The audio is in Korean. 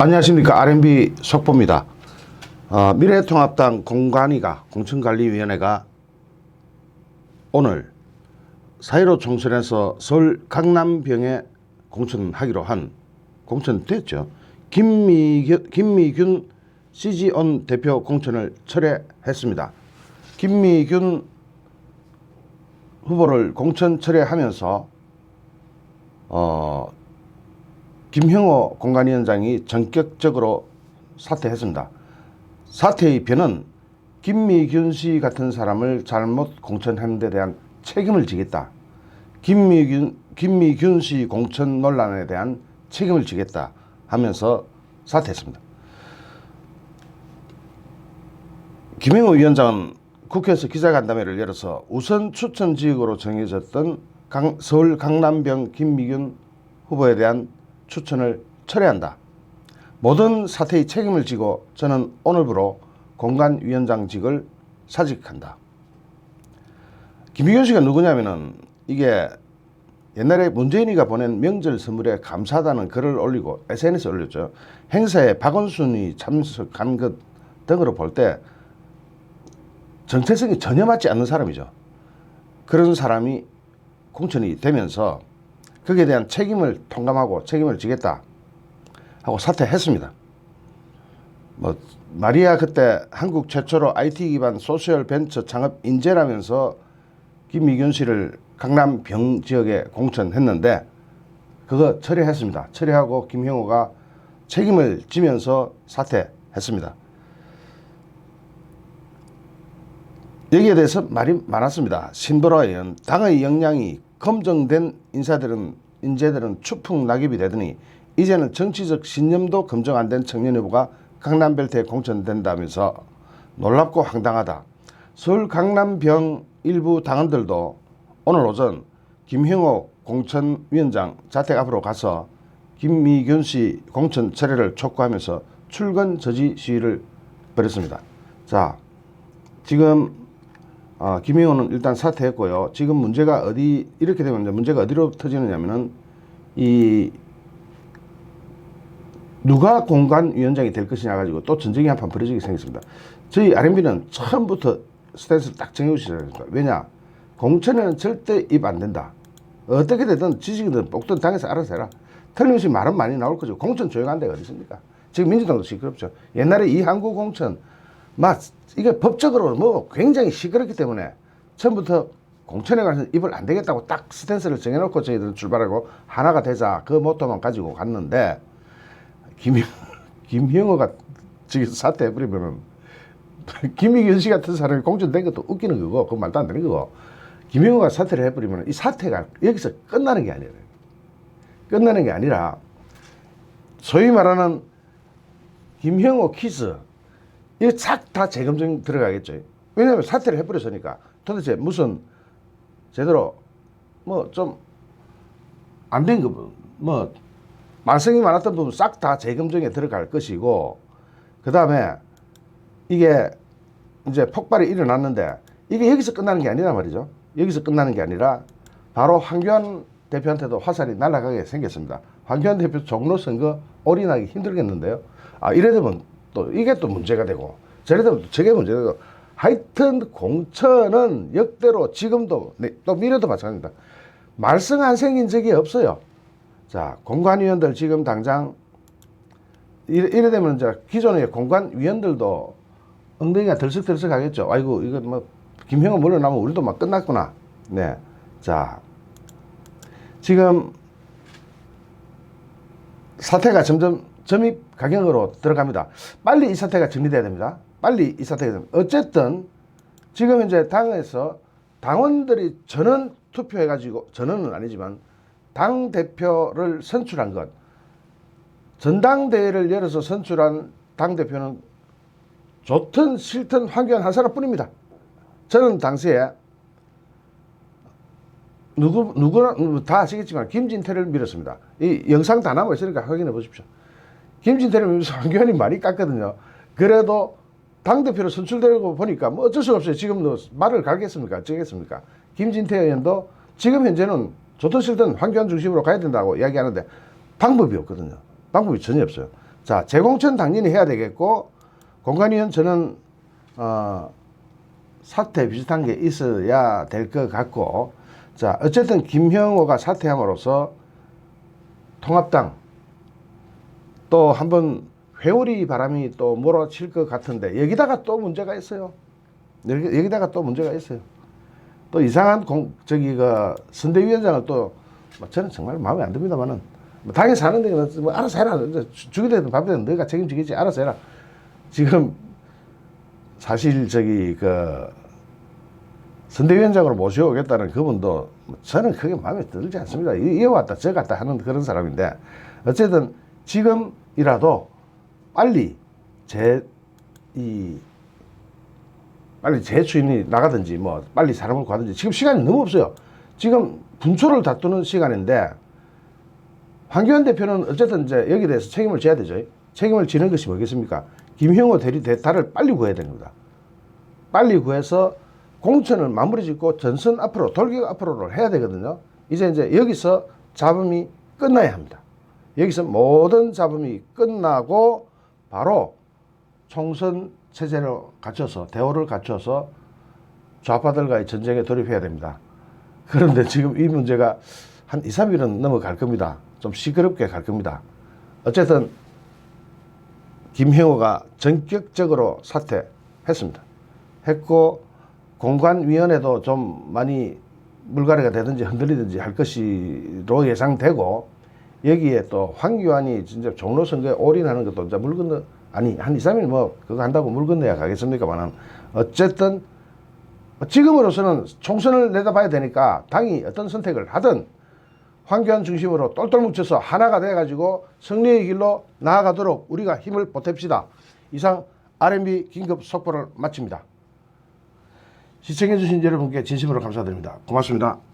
안녕하십니까 R&B 속보입니다. 어, 미래통합당 공관위가 공천관리위원회가 오늘 4.15 총선에서 서울 강남병에 공천하기로 한 공천됐죠. 김미균, 김미균 CG온 대표 공천을 철회했습니다. 김미균 후보를 공천 철회하면서 어, 김형호 공관위원장이 전격적으로 사퇴했습니다. 사퇴의 변은 김미균 씨 같은 사람을 잘못 공천한 데 대한 책임을 지겠다. 김미균, 김미균 씨 공천 논란에 대한 책임을 지겠다 하면서 사퇴했습니다. 김영호 위원장은 국회에서 기자간담회를 열어서 우선 추천 지역으로 정해졌던 강- 서울 강남병 김미균 후보에 대한 추천을 철회한다. 모든 사태의 책임을 지고 저는 오늘부로 공간위원장직을 사직한다. 김미균 씨가 누구냐면은 이게 옛날에 문재인이가 보낸 명절 선물에 감사하다는 글을 올리고 SNS에 올렸죠. 행사에 박원순이 참석한 것 등으로 볼 때 정체성이 전혀 맞지 않는 사람이죠. 그런 사람이 공천이 되면서 거기에 대한 책임을 통감하고 책임을 지겠다 하고 사퇴했습니다. 뭐 마리아 그때 한국 최초로 IT 기반 소셜 벤처 창업 인재라면서 김미균 씨를 강남 병 지역에 공천했는데 그거 처리했습니다. 처리하고 김형호가 책임을 지면서 사퇴했습니다. 여기에 대해서 말이 많았습니다. 신보라 의원, 당의 역량이 검증된 인사들은 인재들은 추풍 낙엽이 되더니 이제는 정치적 신념도 검증 안 된 청년 후보가 강남벨트에 공천된다면서 놀랍고 황당하다. 서울 강남병 일부 당원들도 오늘 오전 김형호 공천위원장 자택 앞으로 가서 김미균 씨 공천 철회를 촉구하면서 출근 저지 시위를 벌였습니다. 자, 지금 아, 김의원은 일단 사퇴했고요. 지금 문제가 어디 이렇게 되면 문제가 어디로 터지느냐면은 이 누가 공관위원장이 될 것이냐 가지고 또 전쟁이 한판 벌어지게 생겼습니다. 저희 RMB는 처음부터 스탠스를 딱 정해주셔야 됩니다. 왜냐 공천에는 절대 입 안 된다. 어떻게 되든 지지기든 뽑든 당에서 알아서 해라. 틀림없이 말은 많이 나올 거죠. 공천 조용한 데가 어디 있습니까? 지금 민주당도 시끄럽죠. 옛날에 이 한국 공천 막 이게 법적으로 뭐 굉장히 시끄럽기 때문에 처음부터 공천에 관해서 입을 안 되겠다고 딱 스탠스를 정해놓고 저희들은 출발하고 하나가 되자 그 모토만 가지고 갔는데 김 김형호가 지금 사퇴해 버리면은 김희균 씨 같은 사람이 공천된 것도 웃기는 거고 그 말도 안 되는 거고 김형호가 사퇴를 해버리면 이 사태가 여기서 끝나는 게 아니에요. 끝나는 게 아니라 소위 말하는 김형호 키스 이거 싹 다 재검증 들어가겠죠. 왜냐하면 사퇴를 해버렸으니까 도대체 무슨 제대로 뭐 좀 안된 거, 뭐 말썽이 많았던 부분 싹 다 재검증에 들어갈 것이고 그 다음에 이게 이제 폭발이 일어났는데 이게 여기서 끝나는 게 아니란 말이죠. 여기서 끝나는 게 아니라 바로 황교안 대표한테도 화살이 날아가게 생겼습니다. 황교안 대표 종로 선거 올인하기 힘들겠는데요. 아 이래 되면 또 이게 또 문제가 되고 저래 되면 또 저게 문제가 되고 하여튼 공천은 역대로 지금도 네, 또 미래도 마찬가지입니다. 말썽 안 생긴 적이 없어요. 자 공관위원들 지금 당장 이래, 이래 되면 이제 기존의 공관위원들도 엉덩이가 들썩들썩 하겠죠. 아이고 이거 뭐 김형은 물러나면 우리도 막 끝났구나. 네. 자 지금 사태가 점점 점입 가경으로 들어갑니다. 빨리 이 사태가 정리돼야 됩니다. 빨리 이 사태가 됩니다. 어쨌든 지금 이제 당에서 당원들이 전원 투표해가지고 전원은 아니지만 당 대표를 선출한 것 전당대회를 열어서 선출한 당 대표는 좋든 싫든 황교안 한 사람뿐입니다. 저는 당시에 누구 누구나 다 아시겠지만 김진태를 밀었습니다. 이 영상 다 남아 있으니까 확인해 보십시오. 김진태를 황교안이 많이 깠거든요. 그래도 당 대표로 선출되고 보니까 뭐 어쩔 수 없어요. 지금도 말을 갈겠습니까? 어쩌겠습니까? 김진태 의원도 지금 현재는 좋든 싫든 황교안 중심으로 가야 된다고 이야기하는데 방법이 없거든요. 방법이 전혀 없어요. 자, 재공천 당연히 해야 되겠고 공관위원 저는 어, 사퇴 비슷한 게 있어야 될 것 같고 자, 어쨌든 김형호가 사퇴함으로써 통합당 또 한번 회오리 바람이 또 몰아칠 것 같은데 여기다가 또 문제가 있어요. 여기, 여기다가 또 문제가 있어요. 또 이상한 공 저기 그 선대위원장을 또뭐 저는 정말 마음에 안 듭니다만은 뭐 당연히 사는데 뭐 알아서 해라. 죽이든 밥이든 너가 책임지겠지. 알아서 해라. 지금 사실 저기 그 선대위원장으로 모셔오겠다는 그분도 저는 그게 마음에 들지 않습니다. 이- 이어 왔다 저 갔다 하는 그런 사람인데 어쨌든 지금이라도 빨리 제 이 빨리 재추인이 나가든지 뭐 빨리 사람을 구하든지 지금 시간이 너무 없어요. 지금 분초를 다투는 시간인데 황교안 대표는 어쨌든 이제 여기에 대해서 책임을 져야 되죠. 책임을 지는 것이 뭐겠습니까? 김형호 대리 대타를 빨리 구해야 됩니다. 빨리 구해서 공천을 마무리 짓고 전선 앞으로 돌격 앞으로를 해야 되거든요. 이제 이제 여기서 잡음이 끝나야 합니다. 여기서 모든 잡음이 끝나고 바로 총선 체제를 갖춰서 대우를 갖춰서 좌파들과의 전쟁에 돌입해야 됩니다. 그런데 지금 이 문제가 한 2, 3일은 넘어갈 겁니다. 좀 시끄럽게 갈 겁니다. 어쨌든 김형호가 전격적으로 사퇴했습니다. 했고 공관위원회도 좀 많이 물갈이가 되든지 흔들리든지 할 것으로 예상되고 여기에 또 황교안이 진짜 종로 선거에 올인하는 것도 이제 물 건너 아니 한 2, 3일 뭐 그거 한다고 물 건너야 가겠습니까만은 어쨌든 지금으로서는 총선을 내다봐야 되니까 당이 어떤 선택을 하든 황교안 중심으로 똘똘 뭉쳐서 하나가 돼가지고 승리의 길로 나아가도록 우리가 힘을 보탭시다. 이상 R&B 긴급 속보를 마칩니다. 시청해주신 여러분께 진심으로 감사드립니다. 고맙습니다.